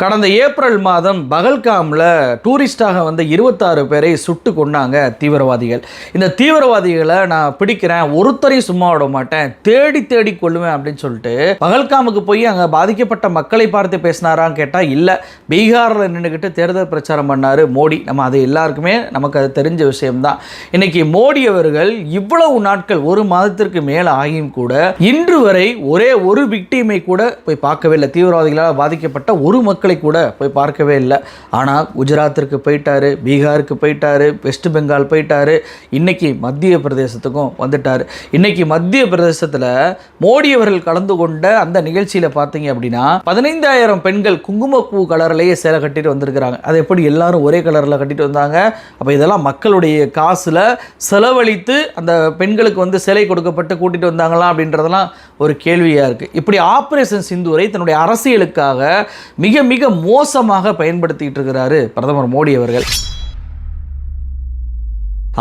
கடந்த ஏப்ரல் மாதம் பகல்காமில் டூரிஸ்டாக வந்த இருபத்தாறு பேரை சுட்டு கொண்டாங்க தீவிரவாதிகள். இந்த தீவிரவாதிகளை நான் பிடிக்கிறேன் ஒருத்தரையும் சும்மா விட மாட்டேன் தேடி தேடி கொள்ளுவேன் அப்படின்னு சொல்லிட்டு பகல்காமுக்கு போய் அங்கே பாதிக்கப்பட்ட மக்களை பார்த்து பேசினாரான்னு கேட்டால் இல்லை பீகாரில் நின்றுக்கிட்டு தேர்தல் பிரச்சாரம் பண்ணார் மோடி. நம்ம அது எல்லாருக்குமே நமக்கு அது தெரிஞ்ச விஷயம்தான். இன்னைக்கு மோடி அவர்கள் இவ்வளவு நாட்கள் ஒரு மாதத்திற்கு மேலே ஆகியும் கூட இன்று வரை ஒரே ஒரு விக்டீமை கூட போய் பார்க்கவே இல்லை. தீவிரவாதிகளால் பாதிக்கப்பட்ட ஒரு மக்கள் கூட போய் பார்க்கவே இல்லை. ஆனால் குஜராத்திற்கு போயிட்டாரு பீகாருக்கு போயிட்டாரு வெஸ்ட் பெங்கால் போயிட்டாரு இன்னைக்கு மத்திய பிரதேசத்துக்கும் வந்துட்டார். இன்னைக்கு மத்திய பிரதேசத்தில் மோடி அவர்கள் கலந்து கொண்ட அந்த நிகழ்ச்சியில் பார்த்தீங்க அப்படின்னா பதினைந்தாயிரம் பெண்கள் குங்குமப்பூ கலர்லேயே சேலை கட்டிட்டு வந்திருக்கிறாங்க. அது எப்படி எல்லாரும் ஒரே கலரில் கட்டிட்டு வந்தாங்க? அப்போ இதெல்லாம் மக்களுடைய காசில் செலவழித்து அந்த பெண்களுக்கு வந்து சிலை கொடுக்கப்பட்டு கூட்டிட்டு வந்தாங்களா அப்படின்றதெல்லாம் ஒரு கேள்வியாக இருக்குது இப்படி ஆப்ரேஷன் சிந்துரை தன்னுடைய அரசியலுக்காக மிக மிக மோசமாக பயன்படுத்திகிட்டு இருக்கிறாரு பிரதமர் மோடி அவர்கள்.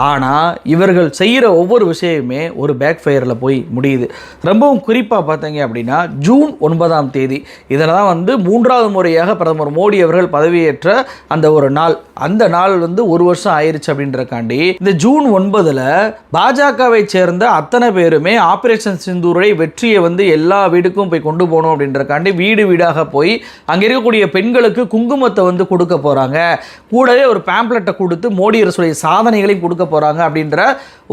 ஆனால் இவர்கள் செய்கிற ஒவ்வொரு விஷயமே ஒரு பேக் ஃபயரில் போய் முடியுது. ரொம்பவும் குறிப்பாக பார்த்தீங்க அப்படின்னா ஜூன் ஒன்பதாம் தேதி. இதில் தான் வந்து மூன்றாவது முறையாக பிரதமர் மோடி அவர்கள் பதவியேற்ற அந்த ஒரு நாள். அந்த நாள் வந்து ஒரு வருஷம் ஆயிருச்சு அப்படின்றக்காண்டி இந்த ஜூன் ஒன்பதில் பாஜகவை சேர்ந்த அத்தனை பேருமே ஆப்ரேஷன் சிந்தூரை வெற்றியை வந்து எல்லா வீடுக்கும் போய் கொண்டு போகணும் அப்படின்றக்காண்டி வீடு வீடாக போய் அங்கே இருக்கக்கூடிய பெண்களுக்கு குங்குமத்தை வந்து கொடுக்க போகிறாங்க கூடவே ஒரு பேம்ப்ளெட்டை கொடுத்து மோடி அரசுடைய சாதனைகளையும் கொடுக்க போகிறாங்க அப்படின்ற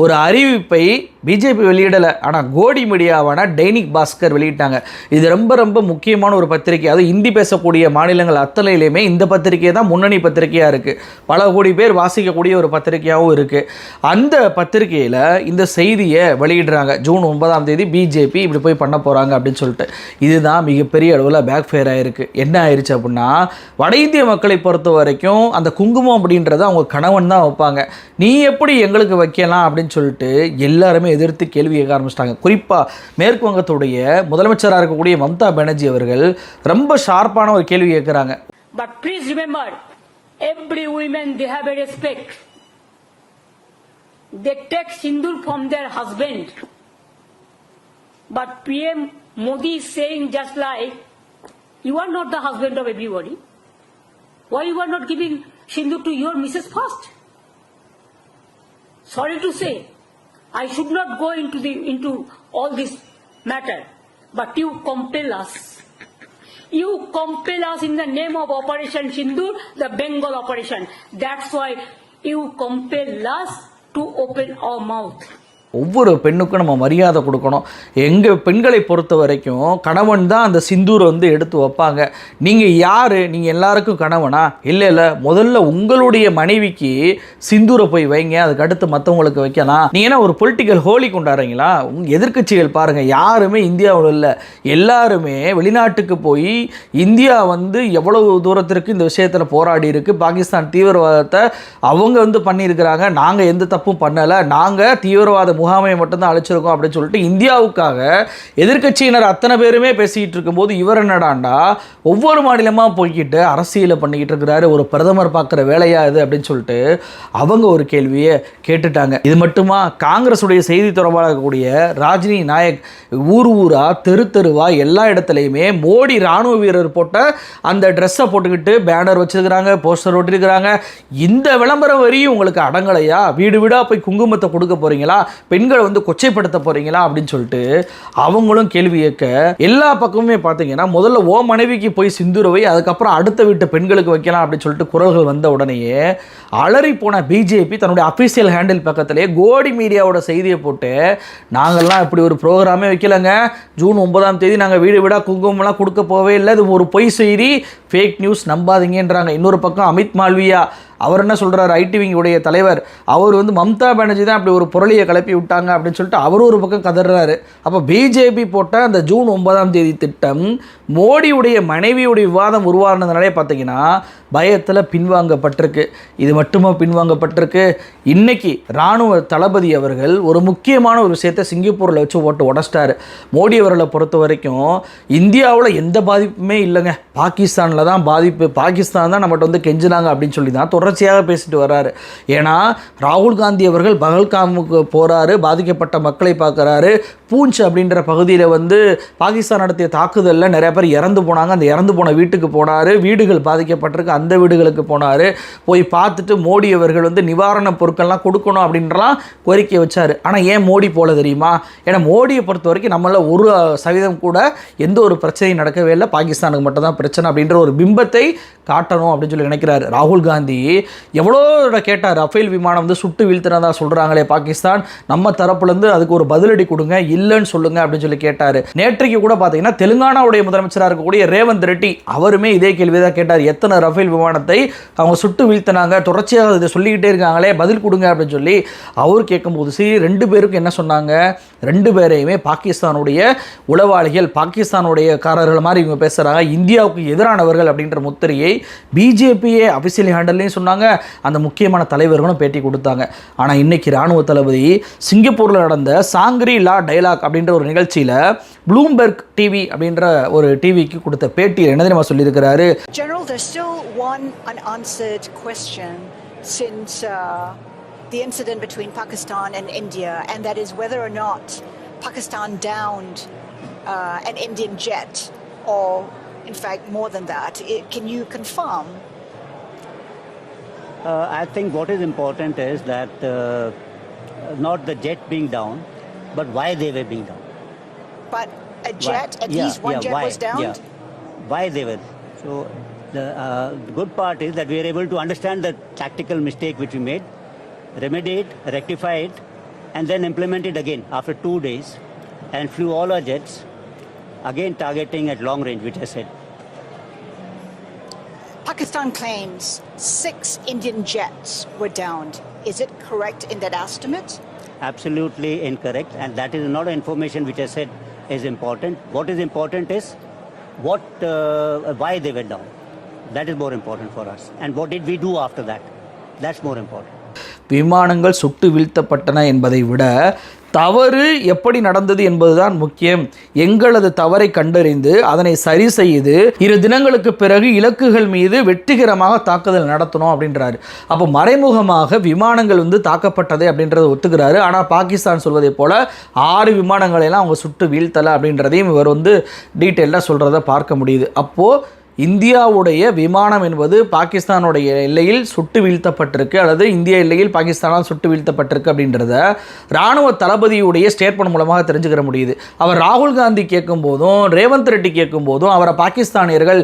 ஒரு அறிவிப்பை பிஜேபி வெளியிடலை. ஆனால் கோடி மீடியாவான டைனிக் பாஸ்கர் வெளியிட்டாங்க. இது ரொம்ப ரொம்ப முக்கியமான ஒரு பத்திரிகை அதுவும் இந்தி பேசக்கூடிய மாநிலங்கள் அத்தனையிலையுமே இந்த பத்திரிகை தான் முன்னணி பத்திரிகையாக இருக்குது பல கோடி பேர் வாசிக்கக்கூடிய ஒரு பத்திரிகையாகவும் இருக்குது அந்த பத்திரிகையில் இந்த செய்தியை வெளியிடுறாங்க. ஜூன் ஒன்பதாம் தேதி பிஜேபி இப்படி போய் பண்ண போகிறாங்க அப்படின்னு சொல்லிட்டு. இதுதான் மிகப்பெரிய அளவில் பேக் ஃபயர் ஆகிருக்கு என்ன ஆயிடுச்சு அப்படின்னா வட இந்திய மக்களை பொறுத்த வரைக்கும் அந்த குங்குமம் அப்படின்றத அவங்க கணவன் தான் வைப்பாங்க. நீ எப்படி எங்களுக்கு வைக்கலாம் அப்படின்னு சொல்லிட்டு எல்லாருமே எதிர்த்து கேள்வி கேட்க ஆரம்பிச்சிட்டாங்க குறிப்பாக மேற்கு வங்கத்துடைய முதலமைச்சராக இருக்கக்கூடிய மம்தா பானர்ஜி அவர்கள் ரொம்ப ஷார்ப்பான ஒரு கேள்வி கேட்குறாங்க but please remember every woman they have a respect they take sindoor from their husband. But PM Modi is saying just like, you are not the husband of everybody. Why you are not giving sindoor to your missus first? Sorry to say, I should not go into the into all this matter, but you compel us. You compel us in the name of Operation Sindur, the Bengal operation. That's why you compel us to open our mouth. ஒவ்வொரு பெண்ணுக்கும் நம்ம மரியாதை கொடுக்கணும். எங்கள் பெண்களை பொறுத்த வரைக்கும் கணவன் தான் அந்த சிந்தூரை வந்து எடுத்து வைப்பாங்க. நீங்கள் யார்? நீங்கள் எல்லாருக்கும் கணவனா? இல்லை இல்லை. முதல்ல உங்களுடைய மனைவிக்கு சிந்தூரை போய் வைங்க. அதுக்கு அடுத்து மற்றவங்களுக்கு வைக்கலாம். நீங்கள் என்ன ஒரு பொலிட்டிக்கல் ஹோலி கொண்டாடுறீங்களா? உங்கள் எதிர்கட்சிகள் பாருங்கள் யாருமே இந்தியாவில் இல்லை. எல்லாருமே வெளிநாட்டுக்கு போய் இந்தியா வந்து எவ்வளவு தூரத்திற்கு இந்த விஷயத்தில் போராடி இருக்கு. பாகிஸ்தான் தீவிரவாதத்தை அவங்க வந்து பண்ணியிருக்கிறாங்க. நாங்கள் எந்த தப்பும் பண்ணலை. நாங்கள் தீவிரவாத முகாமையை மட்டும்தான் அழைச்சிருக்கோம் அப்படின்னு சொல்லிட்டு இந்தியாவுக்காக எதிர்க்கட்சியினர் அத்தனை பேருமே பேசிக்கிட்டு இருக்கும்போது இவர் என்னடாண்டா ஒவ்வொரு மாநிலமாக போய்கிட்டு அரசியலை பண்ணிக்கிட்டு இருக்கிறாரு ஒரு பிரதமர் பார்க்குற வேலையா இது அப்படின்னு சொல்லிட்டு அவங்க ஒரு கேள்வியை கேட்டுட்டாங்க. இது மட்டுமா காங்கிரஸுடைய செய்தி தொடர்பாளர் இருக்கக்கூடிய ராஜினி நாயக் ஊர் ஊரா தெரு தெருவா எல்லா இடத்துலையுமே மோடி ராணுவ வீரர் போட்ட அந்த ட்ரெஸ்ஸை போட்டுக்கிட்டு பேனர் வச்சிருக்கிறாங்க போஸ்டர் ஒட்டிருக்கிறாங்க இந்த விளம்பரம் வரையும் உங்களுக்கு அடங்கலையா? வீடு வீடாக போய் குங்குமத்தை கொடுக்க போறீங்களா? பெண்களை வந்து கொச்சைப்படுத்த போறீங்களா அப்படின்னு சொல்லிட்டு அவங்களும் கேள்வி கேட்க எல்லா பக்கமுமே பார்த்தீங்கன்னா முதல்ல ஓ மனைவிக்கு போய் சிந்துரவை அதுக்கப்புறம் அடுத்த வீட்டு பெண்களுக்கு வைக்கலாம் அப்படின்னு சொல்லிட்டு குரல்கள் வந்த உடனேயே அலறி போன பிஜேபி தன்னுடைய அஃபீஷியல் ஹேண்டில் பக்கத்திலே கோடி மீடியாவோட செய்தியை போட்டு நாங்கள்லாம் இப்படி ஒரு ப்ரோக்ராமே வைக்கலங்க. ஜூன் ஒன்பதாம் தேதி நாங்கள் வீடு வீடாக குங்குமம்லாம் கொடுக்க போவே இல்லை. இது ஒரு பொய் செய்தி. ஃபேக் நியூஸ் நம்பாதீங்கன்றாங்க. இன்னொரு பக்கம் அமித் மால்வியா அவர் என்ன சொல்கிறார் ஐடிவிங்குடைய தலைவர் அவர் வந்து மம்தா பானர்ஜி தான் அப்படி ஒரு புரளியை கிளப்பி விட்டாங்க. அப்படின்னு சொல்லிட்டு அவர் ஒரு பக்கம் கதறாரு. அப்போ பிஜேபி போட்ட அந்த ஜூன் ஒன்பதாம் தேதி திட்டம் மோடியுடைய மனைவியுடைய விவாதம் உருவானதுனாலே பார்த்தீங்கன்னா பயத்தில் பின்வாங்கப்பட்டிருக்கு. இது மட்டுமா பின்வாங்கப்பட்டிருக்கு? இன்றைக்கி இராணுவ தளபதி அவர்கள் ஒரு முக்கியமான ஒரு விஷயத்தை சிங்கப்பூரில் வச்சு ஓட்டு உடச்சிட்டாரு. மோடி அவர்களை பொறுத்த வரைக்கும் இந்தியாவில் எந்த பாதிப்புமே இல்லைங்க. பாகிஸ்தானில் தான் பாதிப்பு. பாகிஸ்தான் தான் நம்மகிட்ட வந்து கெஞ்சினாங்க அப்படின்னு சொல்லி தான் தொடர்ச்சியாக பேசிட்டு வர்றாரு. ஏன்னா ராகுல் காந்தி அவர்கள் பகல்காமுக்கு போகிறாரு பாதிக்கப்பட்ட மக்களை பார்க்குறாரு. பூஞ்ச் அப்படின்ற பகுதியில் வந்து பாகிஸ்தான் நடத்திய தாக்குதலில் நிறைய பேர் பேர் இறந்து போனாங்க. அந்த இறந்து போன வீட்டுக்கு போனார். வீடுகள் பாதிக்கப்பட்டிருக்கு. அந்த வீடுகளுக்கு போனார். போய் பார்த்துட்டு மோடி அவர்கள் வந்து நிவாரணப் பொருட்கள்லாம் கொடுக்கணும் அப்படின்றலாம் கோரிக்கை வச்சார். ஆனால் ஏன் மோடி போல தெரியுமா? ஏன்னா மோடியை பொறுத்த வரைக்கும் நம்மள ஒரு சதவீதம் கூட எந்த ஒரு பிரச்சனையும் நடக்கவே இல்லை. பாகிஸ்தானுக்கு மட்டும் தான் பிரச்சனை அப்படின்ற ஒரு பிம்பத்தை காட்டணும் அப்படின்னு சொல்லி நினைக்கிறாரு. ராகுல் காந்தி எவ்வளோ கேட்டார். ரஃபேல் விமானம் வந்து சுட்டு வீழ்த்தினதா சொல்கிறாங்களே பாகிஸ்தான். நம்ம தரப்புலேருந்து அதுக்கு ஒரு பதிலடி கொடுங்க. இல்லைன்னு சொல்லுங்க அப்படின்னு சொல்லி கேட்டார். நேற்றைக்கு கூட பார்த்தீங்கன்னா தெலுங்கானாவுடைய முதலமைச்சராக இருக்கக்கூடிய ரேவந்த் ரெட்டி அவருமே இதே கேள்வி தான் கேட்டார். எத்தனை ரஃபேல் விமானத்தை அவங்க சுட்டு வீழ்த்தினாங்க தொடர்ச்சியாக இதை சொல்லிக்கிட்டே இருக்காங்களே பதில் கொடுங்க அப்படின்னு சொல்லி அவர் கேட்கும்போது சரி ரெண்டு பேருக்கும் என்ன சொன்னாங்க? ரெண்டு பேரையுமே பாகிஸ்தானுடைய உளவாளிகள் பாகிஸ்தானுடைய காரர்கள் மாதிரி இவங்க பேசுகிறாங்க இந்தியாவுக்கு எதிரானவர்கள் அப்படின்ற முத்திரையை பிஜேபியே அபிஷியல் ஹேண்டல்லையும் சொன்னாங்க. அந்த முக்கியமான தலைவர்களும் பேட்டி கொடுத்தாங்க. ஆனால் இன்னைக்கு ராணுவ தளபதி சிங்கப்பூரில் நடந்த சாங்கிரி லா டைலாக் அப்படின்ற ஒரு நிகழ்ச்சியில் ப்ளூம்பெர்க் டிவி அப்படின்ற ஒரு டிவிக்கு கொடுத்த பேட்டியில் என்ன தெரியுமா சொல்லியிருக்கிறாரு General, there's still one unanswered question since uh, the incident between Pakistan and India, and that is whether or not Pakistan downed uh, an Indian jet, or in fact more than that. It, can you confirm? Uh, I think what is important is that uh, not the jet being down, but why they were being down. But a Why? jet, at Yeah, least one yeah, jet why? was downed. Yeah. Why they were. So the, uh, the good part is that we are able to understand the tactical mistake which we made, remedy it, rectify it, and then implement it again after two days, and flew all our jets, again targeting at long range, which I said. Pakistan claims six Indian jets were downed. Is it correct in that estimate? absolutely incorrect and that is not information which I said is important. What is important is what, uh, why they went down. That is more important for us. And what did we do after that? That's more important. விமானங்கள் சுட்டு வீழ்த்தப்பட்டன என்பதை விட தவறு எப்படி நடந்தது என்பதுதான் முக்கியம். எங்களது தவறை கண்டறிந்து அதனை சரி செய்து இரு தினங்களுக்கு பிறகு இலக்குகள் மீது வெற்றிகரமாக தாக்குதல் நடத்தணும் அப்படின்றாரு. அப்போ மறைமுகமாக விமானங்கள் வந்து தாக்கப்பட்டது அப்படின்றத ஒத்துக்கிறாரு. ஆனால் பாகிஸ்தான் சொல்வதை போல ஆறு விமானங்களை எல்லாம் அவங்க சுட்டு வீழ்த்தலை அப்படின்றதையும் இவர் வந்து டீட்டெயிலாக சொல்கிறத பார்க்க முடியுது. அப்போது இந்தியாவுடைய விமானம் என்பது பாகிஸ்தானுடைய எல்லையில் சுட்டு வீழ்த்தப்பட்டிருக்கு அல்லது இந்திய எல்லையில் பாகிஸ்தானால் சுட்டு வீழ்த்தப்பட்டிருக்கு அப்படின்றத ராணுவ தளபதியுடைய ஸ்டேட்மெண்ட் மூலமாக தெரிஞ்சுக்கிற முடியுது. அவர் ராகுல் காந்தி கேட்கும் போதும் ரேவந்த் ரெட்டி கேட்கும் போதும் அவரை பாகிஸ்தானியர்கள்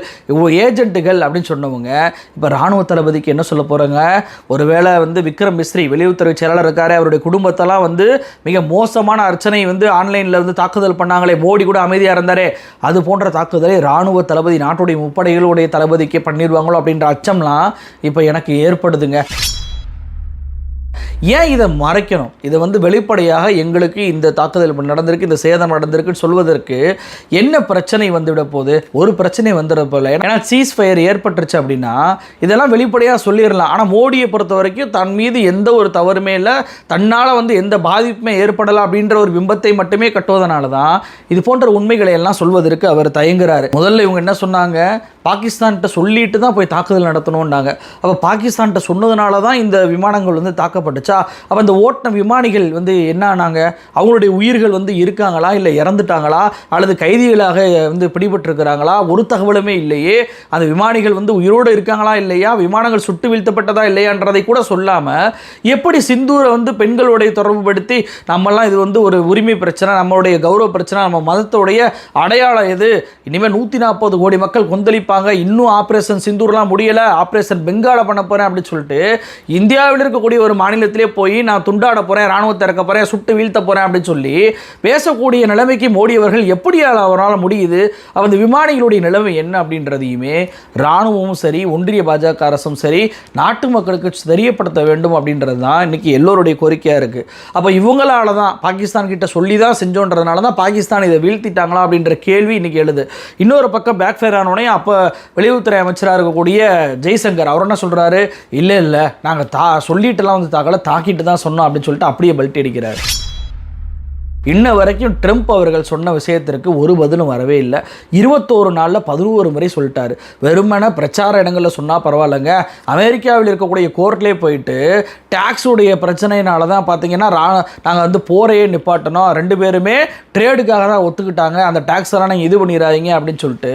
ஏஜென்ட்டுகள் அப்படின்னு சொன்னவங்க இப்போ ராணுவ தளபதிக்கு என்ன சொல்ல போகிறாங்க ஒருவேளை வந்து விக்ரம் மிஸ்ரி வெளியுறவுத்துறை செயலாளர் இருக்காரு அவருடைய குடும்பத்தெல்லாம் வந்து மிக மோசமான அர்ச்சனை வந்து ஆன்லைனில் வந்து தாக்குதல் பண்ணாங்களே மோடி கூட அமைதியாக இருந்தாரே அது போன்ற தாக்குதலை ராணுவ தளபதி நாட்டுடைய முப்படைகளுடைய தளபதிக்கு பண்ணிடுவாங்களோ அப்படின்ற அச்சம்லாம் இப்போ எனக்கு ஏற்படுதுங்க. ஏன் இதை மறைக்கணும்? இதை வந்து வெளிப்படையாக எங்களுக்கு இந்த தாக்குதல் நடந்திருக்கு இந்த சேதம் நடந்திருக்குன்னு சொல்வதற்கு என்ன பிரச்சனை வந்துவிட போகுது? ஒரு பிரச்சனை வந்துட போல ஏன்னா சீஸ் ஃபயர் ஏற்பட்டுருச்சு அப்படின்னா இதெல்லாம் வெளிப்படையாக சொல்லிடலாம். ஆனால் மோடியை பொறுத்த வரைக்கும் தன் மீது எந்த ஒரு தவறுமே இல்லை. தன்னால் வந்து எந்த பாதிப்புமே ஏற்படலாம் அப்படின்ற ஒரு பிம்பத்தை மட்டுமே கட்டுவதனால தான் இது போன்ற உண்மைகளை எல்லாம் சொல்வதற்கு அவர் தயங்குறாரு. முதல்ல இவங்க என்ன சொன்னாங்க? பாகிஸ்தான்கிட்ட சொல்லிட்டு தான் போய் தாக்குதல் நடத்தணும்னாங்க. அப்போ பாகிஸ்தான்கிட்ட சொன்னதுனால தான் இந்த விமானங்கள் வந்து தாக்கப்பட்டுச்சா? அப்போ இந்த ஓட்டின விமானிகள் வந்து என்ன ஆனாங்க அவங்களுடைய உயிர்கள் வந்து இருக்காங்களா? இல்லை இறந்துட்டாங்களா? அல்லது கைதிகளாக வந்து பிடிபட்டிருக்கிறாங்களா? ஒரு தகவலுமே இல்லையே. அந்த விமானிகள் வந்து உயிரோடு இருக்காங்களா இல்லையா? விமானங்கள் சுட்டு வீழ்த்தப்பட்டதா இல்லையான்றதை கூட சொல்லாமல் எப்படி சிந்தூரை வந்து பெண்களுடைய தொடர்புபடுத்தி நம்மெல்லாம் இது வந்து ஒரு உரிமை பிரச்சனை நம்மளுடைய கௌரவ பிரச்சனை நம்ம மதத்தோடைய அடையாளம் எது? இனிமேல் நூற்றி நாற்பது கோடி மக்கள் கொந்தளிப்பாங்க இன்னும் ஆப்ரேஷன் சிந்தூர்லாம் முடியலை. ஆப்ரேஷன் பெங்கால பண்ண போகிறேன் அப்படின்னு சொல்லிட்டு இந்தியாவில் இருக்கக்கூடிய ஒரு மாநிலத்திலே போய் நான் துண்டாட போகிறேன் ராணுவத்தை இறக்க போகிறேன் சுட்டு வீழ்த்த போகிறேன் அப்படின்னு சொல்லி பேசக்கூடிய நிலைமைக்கு மோடி அவர்கள் எப்படி அவரால் முடியுது? அந்த விமானிகளுடைய நிலைமை என்ன அப்படின்றதையுமே ராணுவமும் சரி ஒன்றிய பாஜக அரசும் சரி நாட்டு மக்களுக்கு தெரியப்படுத்த வேண்டும் அப்படின்றது தான் இன்னைக்கு எல்லோருடைய கோரிக்கையாக இருக்குது அப்போ இவங்களால தான் பாகிஸ்தான் கிட்ட சொல்லி தான் செஞ்சோன்றதுனால தான் பாகிஸ்தான் இதை வீழ்த்திட்டாங்களா அப்படின்ற கேள்வி இன்னைக்கு எழுது. இன்னொரு பக்கம் பேக் ஃபேர் ஆனோடனே அப்போ வெளியுறவுத்துறை அமைச்சராக இருக்கக்கூடிய ஜெய்சங்கர் அவர் என்ன சொல்கிறாரு இல்லை இல்லை நாங்கள் தா சொல்லிட்டுலாம் வந்து தாக்கலை தாக்கிட்டு தான் சொன்னோம் அப்படின்னு சொல்லிட்டு அப்படியே பல்ட்டி அடிக்கிறார். இன்ன வரைக்கும் ட்ரம்ப் அவர்கள் சொன்ன விஷயத்திற்கு ஒரு பதிலும் வரவே இல்லை. இருபத்தோரு நாளில் பதினோரு முறை சொல்லிட்டாரு. வெறுமனே பிரச்சார இடங்களில் சொன்னால் பரவாயில்லைங்க. அமெரிக்காவில் இருக்கக்கூடிய கோர்ட்லேயே போயிட்டு டேக்ஸுடைய பிரச்சனையினால தான் பார்த்தீங்கன்னா ரா நாங்கள் வந்து போரையே நிப்பாட்டணும். ரெண்டு பேருமே ட்ரேடுக்காக தான் ஒத்துக்கிட்டாங்க. அந்த டேக்ஸெல்லாம் நீங்கள் இது பண்ணிடாதீங்க அப்படின்னு சொல்லிட்டு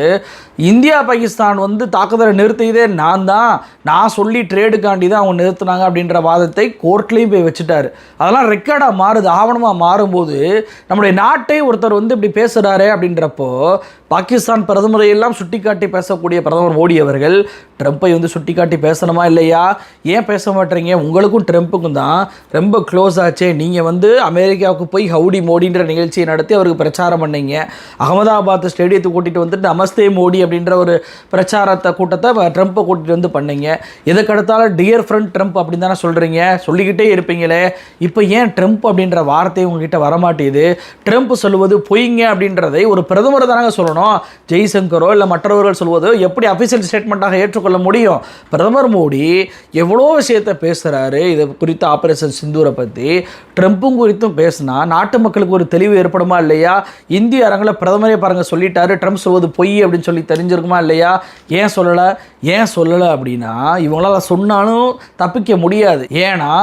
இந்தியா பாகிஸ்தான் வந்து தாக்குதலை நிறுத்தியதே நான் தான். நான் சொல்லி ட்ரேடுக்காண்டி தான் அவங்க நிறுத்தினாங்க அப்படின்ற வாதத்தை கோர்ட்லேயும் போய் வச்சுட்டாரு. அதெல்லாம் ரெக்கார்டாக மாறுது. ஆவணமாக மாறும்போது நம்முடைய நாட்டை ஒருத்தர் வந்து இப்படி பேசுகிறாரு அப்படின்றப்போ பாகிஸ்தான் பிரதமரை எல்லாம் சுட்டிக்காட்டி பேசக்கூடிய பிரதமர் மோடி அவர்கள் ட்ரம்ப்பை வந்து சுட்டிக்காட்டி பேசணுமா இல்லையா? ஏன் பேச மாட்டேறீங்க? உங்களுக்கும் ட்ரம்ப்புக்கும் தான். ரொம்ப க்ளோஸ் ஆச்சே. நீங்கள் வந்து அமெரிக்காவுக்கு போய் ஹவுடி மோடின்ற நிகழ்ச்சியை நடத்தி அவருக்கு பிரச்சாரம் பண்ணீங்க. அகமதாபாத் ஸ்டேடியத்துக்கு கூட்டிகிட்டு வந்துட்டு நமஸ்தே மோடி அப்படின்ற ஒரு பிரச்சாரத்தை கூட்டத்தை ட்ரம்ப்பை கூட்டிகிட்டு வந்து பண்ணீங்க. எதுக்கடுத்தாலும் டியர் ஃப்ரெண்ட் ட்ரம்ப் அப்படின்னு தானே சொல்கிறீங்க சொல்லிக்கிட்டே இருப்பீங்களே. இப்போ ஏன் ட்ரம்ப் அப்படின்ற வார்த்தை உங்ககிட்ட வரமாட்டேது ட்ரம்ப் சொல்லுவது பொய்ங்க அப்படின்றதை ஒரு பிரதமர் தானங்க சொல்லணும். ஜெய்சங்கரோ இல்லை மற்றவர்கள் சொல்வதோ எப்படி அஃபிஷியல் ஸ்டேட்மெண்ட்டாக ஏற்றுக்கொள்ள முடியும்? பிரதமர் மோடி எவ்வளோ விஷயத்தை பேசுகிறாரு இதை குறித்து ஆப்ரேஷன் சிந்தூரை பற்றி ட்ரம்ப்பும் குறித்தும் பேசினா நாட்டு மக்களுக்கு ஒரு தெளிவு ஏற்படுமா இல்லையா? இந்திய அரங்கில் பிரதமரே பாருங்கள் சொல்லிட்டாரு ட்ரம்ப் சொல்வது பொய் அப்படின்னு சொல்லி தெரிஞ்சிருக்குமா இல்லையா? ஏன் சொல்லலை? ஏன் சொல்லலை அப்படின்னா இவங்களால் சொன்னாலும் தப்பிக்க முடியாது. ஏன்னா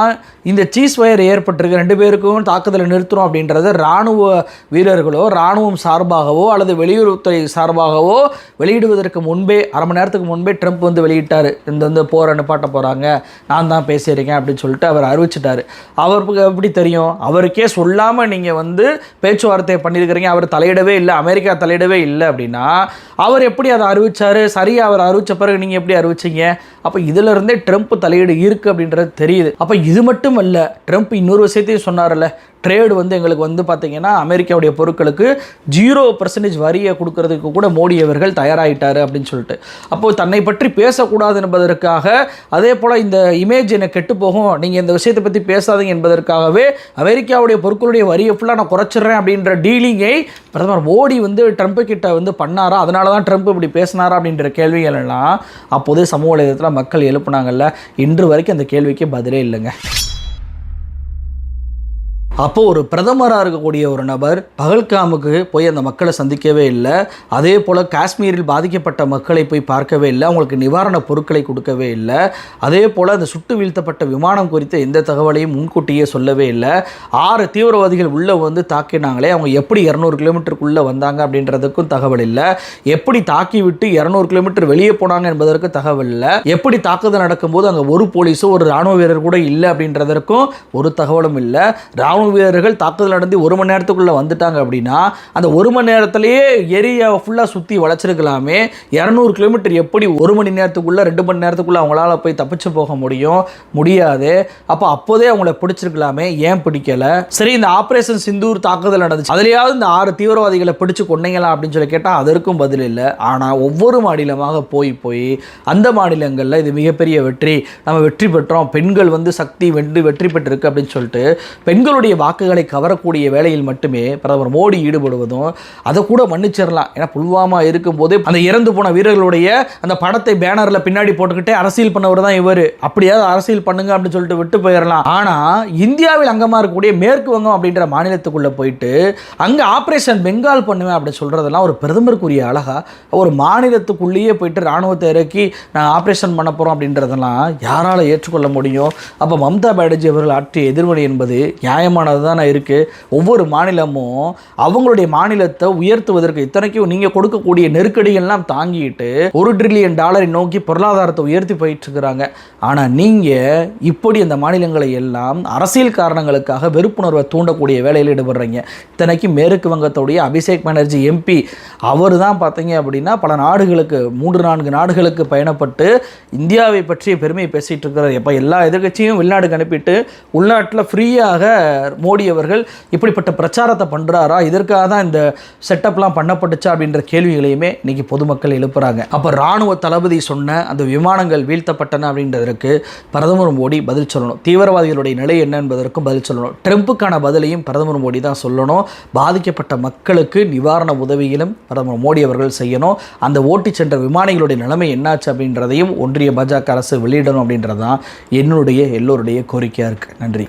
இந்த சீஸ் வயர் ஏற்பட்டிருக்கு ரெண்டு பேருக்கும் தாக்குதலை நிறுத்துறோம் அப்படின்றத இராணுவ வீரர்களோ இராணுவம் சார்பாகவோ அல்லது வெளியுறவுத்துறை சார்பாகவோ வெளியிடுவதற்கு முன்பே அரை மணி நேரத்துக்கு முன்பே ட்ரம்ப் வந்து வெளியிட்டார். இந்த வந்து போரை நிப்பாட்ட போகிறாங்க நான் தான் பேசியிருக்கேன் அப்படின்னு சொல்லிட்டு அவர் அறிவிச்சிட்டாரு. அவருக்கு எப்படி தெரியும்? அவருக்கே சொல்லாமல் நீங்கள் வந்து பேச்சுவார்த்தை பண்ணியிருக்கிறீங்க. அவர் தலையிடவே இல்லை. அமெரிக்கா தலையிடவே இல்லை அப்படின்னா அவர் எப்படி அதை அறிவிச்சார்? சரியாக அவர் அறிவித்த பிறகு நீங்கள் எப்படி அறிவிச்சிங்க? அப்போ இதுல இருந்தே ட்ரம்ப் தலையீடு இருக்குது அப்படின்றது தெரியுது. அப்போ இது மட்டும் அல்ல ட்ரம்ப் இன்னொரு விஷயத்தையும் சொன்னார்ல ட்ரேடு வந்து எங்களுக்கு வந்து பார்த்தீங்கன்னா அமெரிக்காவுடைய பொருட்களுக்கு ஜீரோ பர்சன்டேஜ் வரியை கொடுக்கறதுக்கு கூட மோடி அவர்கள் தயாராகிட்டார் அப்படின்னு சொல்லிட்டு. அப்போது தன்னை பற்றி பேசக்கூடாது என்பதற்காக அதே போல் இந்த இமேஜ் எனக்கு கெட்டு போகும் நீங்கள் இந்த விஷயத்தை பற்றி பேசாதீங்க என்பதற்காகவே அமெரிக்காவுடைய பொருட்களுடைய வரியை ஃபுல்லாக நான் குறைச்சிடுறேன் அப்படின்ற டீலிங்கை பிரதமர் மோடி வந்து ட்ரம்ப் கிட்ட வந்து பண்ணாரா? அதனால தான் ட்ரம்ப் இப்படி பேசினாரா அப்படின்ற கேள்விகள் எல்லாம் அப்போதே சமூக வலைதளத்தில் மக்கள் எழுப்புனாங்கல்ல இன்று வரைக்கும் அந்த கேள்விக்கு பதிலே இல்லைங்க. அப்போ ஒரு பிரதமராக இருக்கக்கூடிய ஒரு நபர் பகல்காமுக்கு போய் அந்த மக்களை சந்திக்கவே இல்லை. அதே போல் காஷ்மீரில் பாதிக்கப்பட்ட மக்களை போய் பார்க்கவே இல்லை. அவங்களுக்கு நிவாரணப் பொருட்களை கொடுக்கவே இல்லை. அதே போல் அந்த சுட்டு வீழ்த்தப்பட்ட விமானம் குறித்த எந்த தகவலையும் முன்கூட்டியே சொல்லவே இல்லை. ஆறு தீவிரவாதிகள் உள்ளே வந்து தாக்கினாங்களே. அவங்க எப்படி இரநூறு கிலோமீட்டருக்குள்ளே வந்தாங்க அப்படின்றதுக்கும் தகவல் இல்லை. எப்படி தாக்கி விட்டு இரநூறு கிலோமீட்டர் வெளியே போனாங்க என்பதற்கு தகவல் இல்லை. எப்படி தாக்குதல் நடக்கும்போது அங்கே ஒரு போலீஸோ ஒரு ராணுவ வீரர் கூட இல்லை அப்படின்றதற்கும் ஒரு தகவலும் இல்லை. ராணுவ வீரர்கள் தாக்குதல் நடந்து ஒரு மணி நேரத்துக்குள்ளே வந்துட்டாங்க அப்படின்னா அந்த ஒரு மணி நேரத்துலேயே ஏரியாவை ஃபுல்லாக சுற்றி வளைச்சிருக்கலாமே இரநூறு கிலோமீட்டர் எப்படி ஒரு மணி நேரத்துக்குள்ளே ரெண்டு மணி நேரத்துக்குள்ளே அவங்களால போய் தப்பிச்சு போக முடியும்? முடியாது. அப்போ அப்போதே அவங்கள பிடிச்சிருக்கலாமே. ஏன் பிடிக்கலை? சரி இந்த ஆப்ரேஷன் சிந்தூர் தாக்குதல் நடந்துச்சு. அதுலேயாவது இந்த ஆறு தீவிரவாதிகளை பிடிச்சு கொண்டீங்களா அப்படின்னு சொல்லி கேட்டால் அதற்கும் பதில் இல்லை. ஆனால் ஒவ்வொரு மாநிலமாக போய் போய் அந்த மாநிலங்களில் இது மிகப்பெரிய வெற்றி. நம்ம வெற்றி பெற்றோம். பெண்கள் வந்து சக்தி வென்று வெற்றி பெற்றிருக்கு அப்படின்னு சொல்லிட்டு பெண்களுடைய மக்களுடைய வாக்குகளை கவரக்கூடிய வேலையில் மட்டுமே பிரதமர் மோடி ஈடுபடுவதும் அதை கூட மன்னிச்சிடலாம். ஏன்னா புல்வாமா இருக்கும்போது அந்த இறந்து போன வீரர்களுடைய அந்த படத்தை பேனரில் பின்னாடி போட்டுக்கிட்டே அரசியல் பண்ணவர் தான் இவர். அப்படியாவது அரசியல் பண்ணுங்க அப்படின்னு சொல்லிட்டு விட்டு போயிடலாம். ஆனால் இந்தியாவில் அங்கமாக இருக்கக்கூடிய மேற்கு வங்கம் அப்படின்ற மாநிலத்துக்குள்ளே போயிட்டு அங்கே ஆப்ரேஷன் பெங்கால் பண்ணுவேன் அப்படின்னு சொல்கிறதெல்லாம் ஒரு பிரதமருக்குரிய அழகா ஒரு மாநிலத்துக்குள்ளேயே போயிட்டு ராணுவத்தை இறக்கி நான் ஆப்ரேஷன் பண்ண போகிறோம் அப்படின்றதெல்லாம் யாரால் ஏற்றுக்கொள்ள முடியும்? அப்போ மம்தா பானர்ஜி அவர்கள் ஆற்றிய எதிர்வினை என்பது நியாயமான முக்கியமானது தானே இருக்குது ஒவ்வொரு மாநிலமும் அவங்களுடைய மாநிலத்தை உயர்த்துவதற்கு இத்தனைக்கும் நீங்கள் கொடுக்கக்கூடிய நெருக்கடிகள்லாம் தாங்கிட்டு ஒரு ட்ரில்லியன் டாலரை நோக்கி பொருளாதாரத்தை உயர்த்தி போயிட்டு இருக்கிறாங்க ஆனால் நீங்கள் இப்படி அந்த மாநிலங்களை எல்லாம் அரசியல் காரணங்களுக்காக வெறுப்புணர்வை தூண்டக்கூடிய வேலையில் ஈடுபடுறீங்க. இத்தனைக்கும் மேற்கு வங்கத்துடைய அபிஷேக் பானர்ஜி எம்பி அவர் தான் பார்த்தீங்க அப்படின்னா பல நாடுகளுக்கு மூன்று நான்கு நாடுகளுக்கு பயணப்பட்டு இந்தியாவை பற்றிய பெருமையை பேசிகிட்டு இருக்கிறார் எப்போ எல்லா எதிர்கட்சியும் வெளிநாடுக்கு அனுப்பிட்டு உள்நாட்டில் ஃப்ரீயாக மோடி அவர்கள் இப்படிப்பட்ட பிரச்சாரத்தை பண்ணுறாரா இதற்காக தான் இந்த செட்டப்லாம் பண்ணப்பட்டுச்சா அப்படின்ற கேள்விகளையுமே இன்னைக்கு பொதுமக்கள் எழுப்புறாங்க. அப்போ ராணுவ தளபதி சொன்ன அந்த விமானங்கள் வீழ்த்தப்பட்டன அப்படின்றதற்கு பிரதமர் மோடி பதில் சொல்லணும். தீவிரவாதிகளுடைய நிலை என்ன என்பதற்கும் பதில் சொல்லணும். ட்ரம்ப்புக்கான பதிலையும் பிரதமர் மோடி தான் சொல்லணும். பாதிக்கப்பட்ட மக்களுக்கு நிவாரண உதவிகளும் பிரதமர் மோடி அவர்கள் செய்யணும். அந்த ஓட்டி சென்ற விமானிகளுடைய நிலைமை என்னாச்சு அப்படின்றதையும் ஒன்றிய பாஜக அரசு வெளியிடணும் அப்படின்றது தான் என்னுடைய எல்லோருடைய கோரிக்கையாக இருக்குது நன்றி.